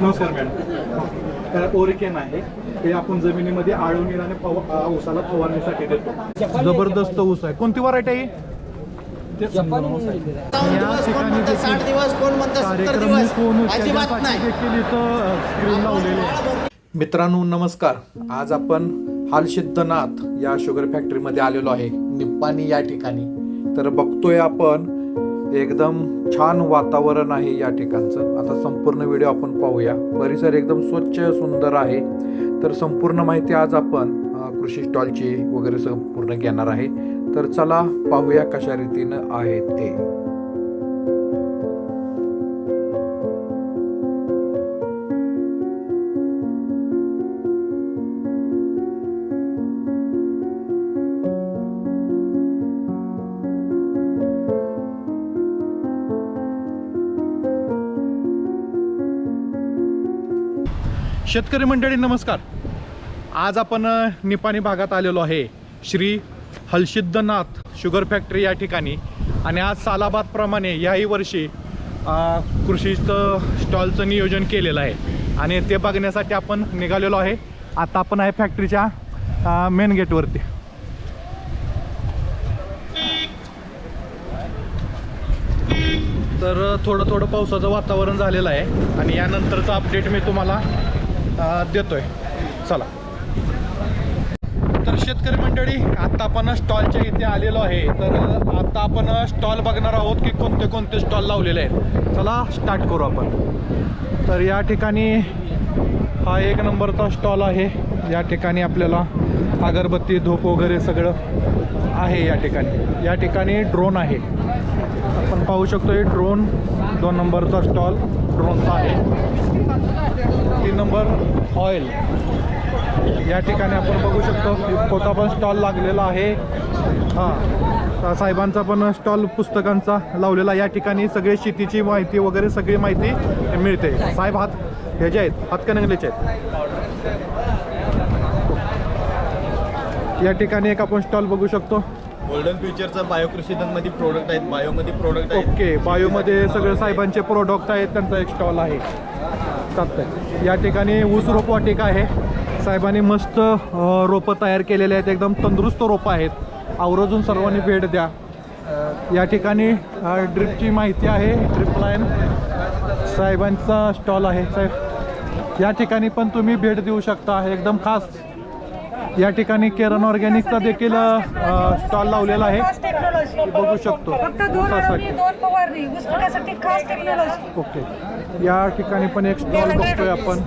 नमस्कार मॅडम. ओरिकेन आहे. ते आपण जमिनीमध्ये आळवणीर आणि ऊसाला फवारणीसाठी देतो. जबरदस्त ऊस आहे. कोणती व्हरायटी आहे मित्रांनो नमस्कार. आज आपण हालसिद्धनाथ या शुगर फॅक्टरीमध्ये आलेलो आहे. निप्पाणी या ठिकाणी. तर बघतोय आपण एकदम छान वातावरण आहे या ठिकाणचं. आता संपूर्ण व्हिडिओ आपण पाहूया. परिसर एकदम स्वच्छ सुंदर आहे. तर संपूर्ण माहिती आज आपण कृषी स्टॉलची वगैरे संपूर्ण घेणार आहे. तर चला पाहूया कशा रीतीनं आहे ते. शेतकरी मंडळी नमस्कार. आज आपण निपाणी भागात आलेलो आहे. श्री हलसिद्धनाथ शुगर फॅक्टरी या ठिकाणी. आणि आज सालाबादप्रमाणे याही वर्षी कृषीचं स्टॉलचं नियोजन केलेलं आहे. आणि ते बघण्यासाठी आपण निघालेलो आहे. आता आपण आहे फॅक्टरीच्या मेन गेटवरती तर थोडं थोडं पावसाचं वातावरण झालेलं आहे. आणि यानंतरचं अपडेट मी तुम्हाला देतो देतोय. चला. तर शेतकरी मंडळी आता आपण स्टॉलच्या इथे आलेलो आहे. तर आता आपण स्टॉल बघणार आहोत की कोणते कोणते स्टॉल लावलेले आहेत. चला स्टार्ट करू आपण. तर या ठिकाणी हा एक नंबरचा स्टॉल आहे. या ठिकाणी आपल्याला अगरबत्ती धूप वगैरे सगळं आहे या ठिकाणी. या ठिकाणी ड्रोन आहे. आपण पाहू शकतो हे ड्रोन दोन नंबरचा स्टॉल ड्रोनचा आहे. तीन नंबर ऑइल या ठिकाणी आपण बघू शकतो कोणता पण स्टॉल लागलेला आहे. हां साहेबांचा पण स्टॉल पुस्तकांचा लावलेला या ठिकाणी. सगळे शेतीची माहिती वगैरे सगळी माहिती मिळते. साहेब हात ह्याचे आहेत हातकणंगलेचे आहेत? या ठिकाणी एक आपण स्टॉल बघू शकतो. गोल्डन फ्युचरचा बायोकृषीमध्ये प्रोडक्ट आहेत. बायोमध्ये प्रोडक्ट आहेत. ओके बायोमध्ये सगळे साहेबांचे प्रोडक्ट आहेत. त्यांचा एक स्टॉल आहे. चालतंय. या ठिकाणी ऊस रोप वाटिका आहे. साहेबांनी मस्त रोपं तयार केलेले आहेत. एकदम तंदुरुस्त रोपं आहेत. आवर्जून सर्वांनी भेट द्या. या ठिकाणी ड्रिपची माहिती आहे. ड्रिप लाईन साहेबांचा स्टॉल आहे. साहेब या ठिकाणी पण तुम्ही भेट देऊ शकता. एकदम खास या ठिकाणी केरन ऑर्गॅनिकचा देखील स्टॉल लावलेला आहे. बघू शकतो. ओके. या ठिकाणी पण एक स्टॉल बघतोय आपण.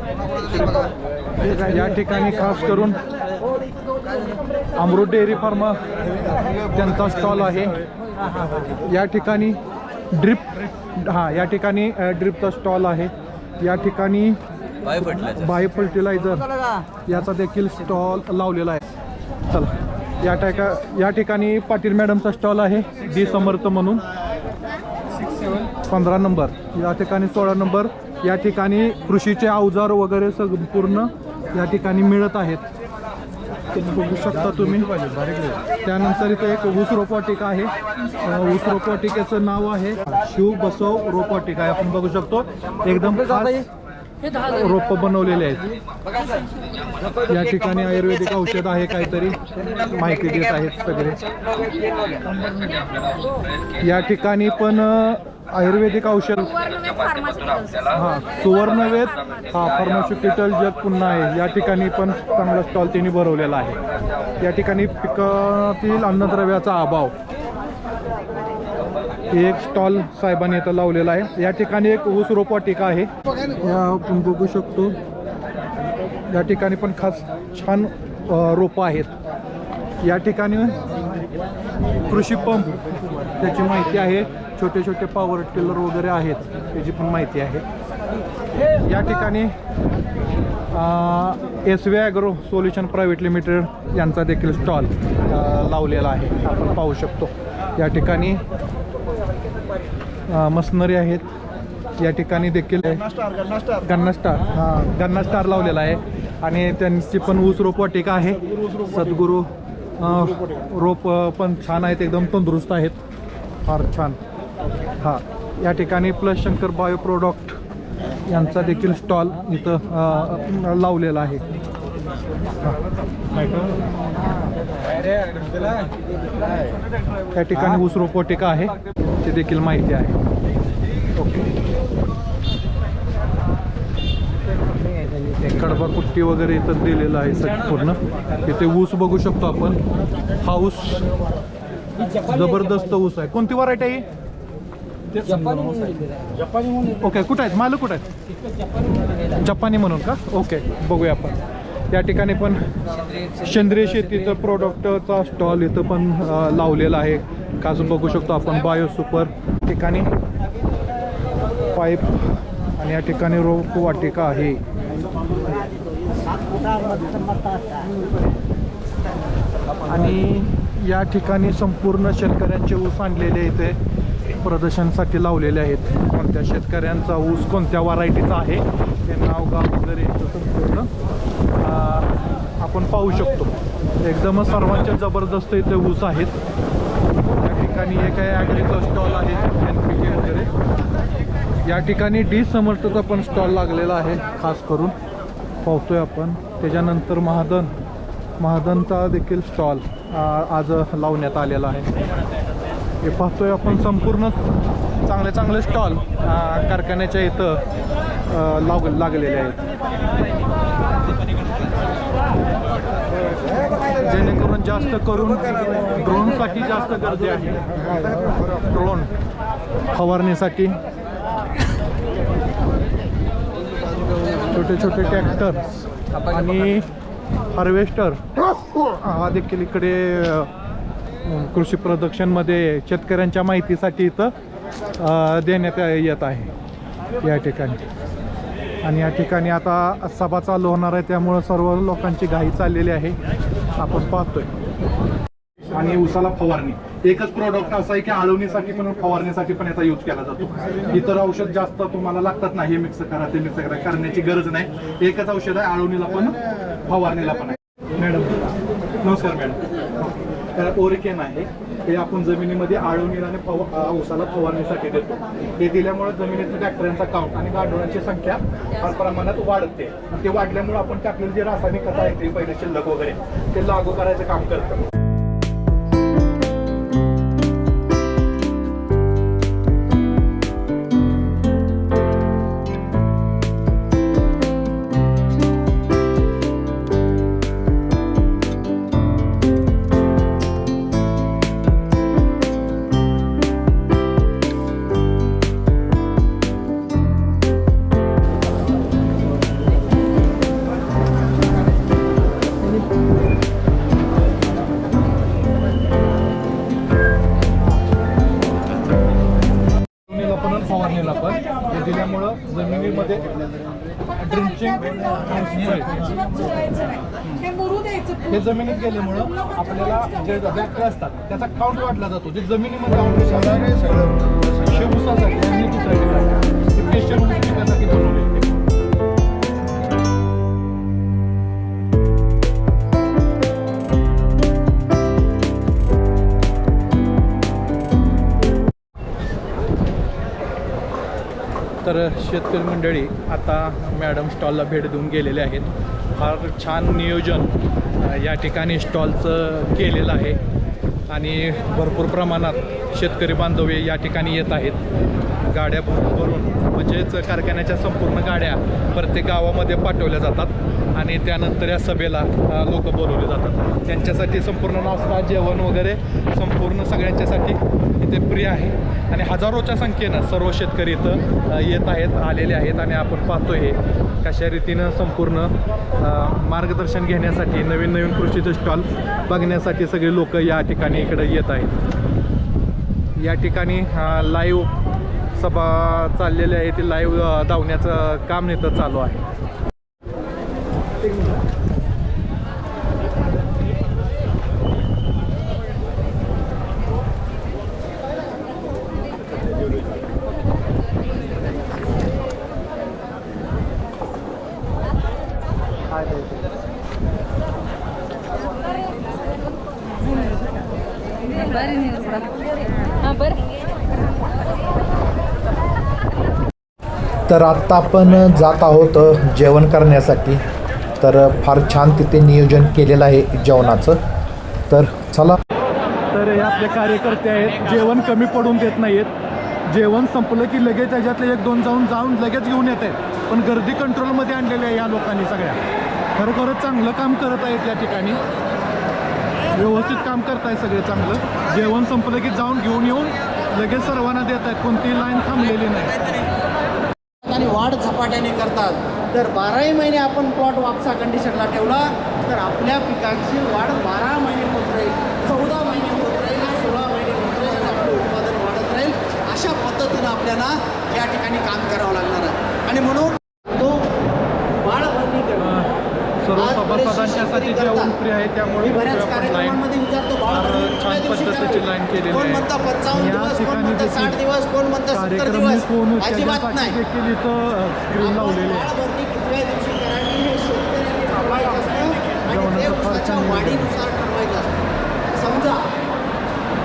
या ठिकाणी खास करून अमृत डेअरी फार्म त्यांचा स्टॉल आहे. या ठिकाणी ड्रिप हां या ठिकाणी ड्रिपचा स्टॉल आहे. या ठिकाणी बायो फर्टिलायझर याचा देखील स्टॉल लावलेला आहे. चला या ठिका या ठिकाणी पाटील मॅडमचा स्टॉल आहे डी समर्थ म्हणून. पंधरा नंबर. या ठिकाणी सोळा नंबर. या ठिकाणी कृषीचे अवजार वगैरे संपूर्ण या ठिकाणी मिळत आहेत. ते बघू शकता तुम्ही. त्यानंतर इथे एक ऊस रोपवाटिका आहे. ऊस रोपवाटिकेचं नाव आहे शिव बसव रोपवाटिका. आहे आपण बघू शकतो. एकदम रोप बनवलेले आहेत. या ठिकाणी आयुर्वेदिक औषध आहे काहीतरी. माहिती देत आहेत सगळे. या ठिकाणी पण आयुर्वेदिक औषध हां सुवर्णवेद हा फार्मास्युटिकल जग पुन्हा आहे. या ठिकाणी पण चांगला स्टॉल त्यांनी भरवलेला आहे. या ठिकाणी पिकातील अन्नद्रव्याचा अभाव एक स्टॉल साहेबांनी इथं लावलेला आहे. या ठिकाणी एक ऊस रोपवाटिका आहे. या आपण बघू शकतो. या ठिकाणी पण खास छान रोपं आहेत. या ठिकाणी कृषी पंप त्याची माहिती आहे. छोटे छोटे पॉवर टिलर वगैरे आहेत. त्याची पण माहिती आहे. या ठिकाणी S V agro solution private limited यांचा देखील स्टॉल लावलेला आहे. आपण पाहू शकतो. या ठिकाणी मशनरी आहेत. या ठिकाणी देखील गन्ना स्टार. हां गन्ना स्टार लावलेला आहे. आणि त्यांची पण ऊस रोपवाटिका आहे. सद्गुरू रोप पण छान आहेत. एकदम तंदुरुस्त आहेत. फार छान. हां या ठिकाणी प्लस शंकर बायो प्रोडक्ट यांचा देखील स्टॉल इथं लावलेला आहे. त्या ठिकाणी ऊस रोपवाटिका आहे. ते देखील माहिती आहे. ओके. कडबा कुट्टी वगैरे इथं दिलेलं आहे सगळं पूर्ण. इथे ऊस बघू शकतो आपण. हा ऊस जबरदस्त ऊस आहे. कोणती व्हरायटी आहे ओके कुठं आहेत? मालक कुठं आहेत? जपानी म्हणून का? ओके बघूया आपण. या ठिकाणी पण सेंद्रिय शेतीचं प्रोडक्टचा स्टॉल इथं पण लावलेला आहे. अजून बघू शकतो आपण. बायो सुपर ठिकाणी पाईप आणि या ठिकाणी रोप वाटिका आहे. आणि या ठिकाणी संपूर्ण शेतकऱ्यांचे ऊस आणलेले इथे प्रदर्शनासाठी लावलेले आहेत. कोणत्या शेतकऱ्यांचा ऊस कोणत्या व्हरायटीचा आहे ते नाव गाव वगैरे संपूर्ण आपण पाहू शकतो. एकदमच सर्वांच्या जबरदस्त इथे ऊस आहेत. या ठिकाणी एक आहे ॲग्रीचा स्टॉल आहे एन पी के वगैरे. या ठिकाणी डी समर्थचा पण स्टॉल लागलेला आहे खास करून. पाहतोय आपण. त्याच्यानंतर महादन महादनचा देखील स्टॉल आज लावण्यात आलेला आहे. हे पाहतोय आपण संपूर्ण चांगले चांगले स्टॉल कारखान्याच्या इथं लाग लागलेले आहेत. जेणेकरून जास्त करून ड्रोनसाठी जास्त गर्दी आहे. ड्रोन फवारणीसाठी. छोटे छोटे ट्रॅक्टर आणि हार्वेस्टर हा देखील इकडे कृषी प्रदर्शनमध्ये शेतकऱ्यांच्या माहितीसाठी इथं देण्यात येत आहे. या ठिकाणी. आणि या ठिकाणी आता सभा चालू होणार आहे. त्यामुळं सर्व लोकांची घाई चाललेली आहे. आपण पाहतोय. आणि उसाला फवारणी. एकच प्रोडक्ट असं आहे की आळवणीसाठी पण फवारणीसाठी पण याचा यूज केला जातो. इतर औषध जास्त तुम्हाला लागतात नाही हे मिक्स करा ते मिक्स करा करण्याची गरज नाही. एकच औषध आहे आळवणीला पण फवारणीला पण आहे. मॅडम नमस्कार मॅडम. ओरिकेन आहे. हे आपण जमिनीमध्ये आळवणीला आणि फव ऊसाला फवारणीसाठी देतो. हे दिल्यामुळे जमिनीतील बॅक्टेरियांचा काउंट आणि गांडुळांची संख्या फार प्रमाणात वाढते. ते वाढल्यामुळे आपण टाकलेले जे रासायनिक खत आहे ते पहिले शिल्लक वगैरे ते लागू करायचं काम करतं. हे जमिनीत गेल्यामुळं आपल्याला जे बॅक्टेरिया असतात त्याचा काउंट वाढला जातो. जे जमिनीमध्ये काउंट शिवसासाठी आणि पिकासाठी तर शेतकरी मंडळी आता मॅडम स्टॉलला भेट देऊन गेलेले आहेत. फार छान नियोजन या ठिकाणी स्टॉलचं केलेलं आहे. आणि भरपूर प्रमाणात शेतकरी बांधव या ठिकाणी येत आहेत. गाड्या भरून भरून म्हणजेच कारखान्याच्या संपूर्ण गाड्या प्रत्येक गावामध्ये पाठवल्या जातात. आणि त्यानंतर या सभेला लोक बोलवले जातात. त्यांच्यासाठी संपूर्ण नाश्ता जेवण वगैरे संपूर्ण सगळ्यांच्यासाठी इथे प्रिय आहे. आणि हजारोच्या संख्येनं सर्व शेतकरी इथं येत आहेत आलेले आहेत. आणि आपण पाहतो हे कशा रीतीनं संपूर्ण मार्गदर्शन घेण्यासाठी नवीन नवीन कृषीचं स्टॉल बघण्यासाठी सगळे लोक या ठिकाणी इकडे येत आहेत. या ठिकाणी लाईव्ह सभा चाललेली आहे. ती लाईव्ह धावण्याचं काम इथं चालू आहे. हा बरं. तर आत्ता आपण जात आहोत जेवण करण्यासाठी. तर फार छान तिथे नियोजन केलेलं आहे जेवणाचं. तर चला. तर हे आपले कार्यकर्ते आहेत जेवण कमी पडून देत नाहीत. जेवण संपलं की लगेच त्याच्यातले एक दोन जाऊन जाऊन लगेच घेऊन येत. आहेत पण गर्दी कंट्रोलमध्ये आणलेली आहे या लोकांनी सगळ्या. खरोखरच चांगलं काम करत आहेत या ठिकाणी. व्यवस्थित काम करताय सगळे चांगलं. जेवण संपलं की जाऊन घेऊन येऊन लगेच सर्वांना देत आहेत कोणतीही लाईन थांबलेली नाही. वाढ झपाट्याने करतात. तर बाराही महिने आपण प्लॉट वापसा कंडिशनला ठेवला तर आपल्या पिकांची वाढ बारा महिने होत राहील चौदा महिने होत राहील सोळा महिने होत राहील आपलं उत्पादन वाढत राहील. अशा पद्धतीनं आपल्याला या ठिकाणी काम करावं लागणार आहे. आणि म्हणून तो वाढ भरणी करणं सर्व सभासदांच्यासाठी करतात. फ्री आहे त्यामुळे लाईन छान पद्धतीची? लाईन केलेली आहे. या ठिकाणी कार्यक्रम फोन त्याच्यासाठी नाही देखील इथं स्क्रीन लावलेली आहे जेवणाचं फार छान समजा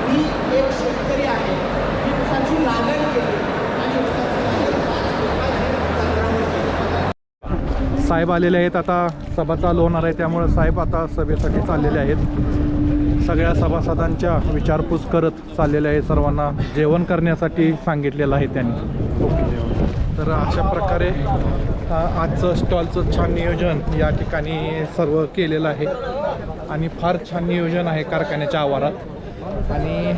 मी एक शेतकरी आहे मी ऊसाची लागण केली आणि ऊसाची लागण पाच पिकात तंत्रावर केली. साहेब आलेले आहेत. आता सभा चालू होणार आहे. त्यामुळे साहेब आता सभेसाठी चाललेले आहेत. सगळ्या सभासदांच्या विचारपूस करत चाललेले आहे सर्वांना जेवण करण्यासाठी सांगितलेलं आहे त्यांनी. तर अशा प्रकारे आजचं स्टॉलचं छान नियोजन या ठिकाणी सर्व केलेलं आहे. आणि फार छान नियोजन आहे कारखान्याच्या आवारात. आणि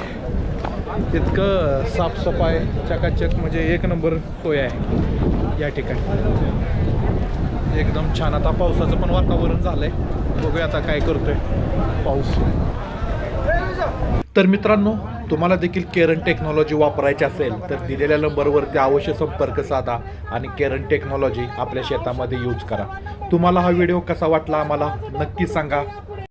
तितकं साफसफाई चकाचक म्हणजे एक नंबर सोय आहे या ठिकाणी. म्हणजे एकदम छान. आता पावसाचं पण वातावरण झालंय. बघूया आता काय करतोय. पाऊस. तर मित्रांनो तुम्हाला देखील केरन टेक्नॉलॉजी वापरायची असेल तर दिलेल्या नंबरवरती अवश्य संपर्क साधा आणि केरन टेक्नॉलॉजी आपल्या शेतामध्ये यूज करा. तुम्हाला हा व्हिडिओ कसा वाटला आम्हाला नक्की सांगा.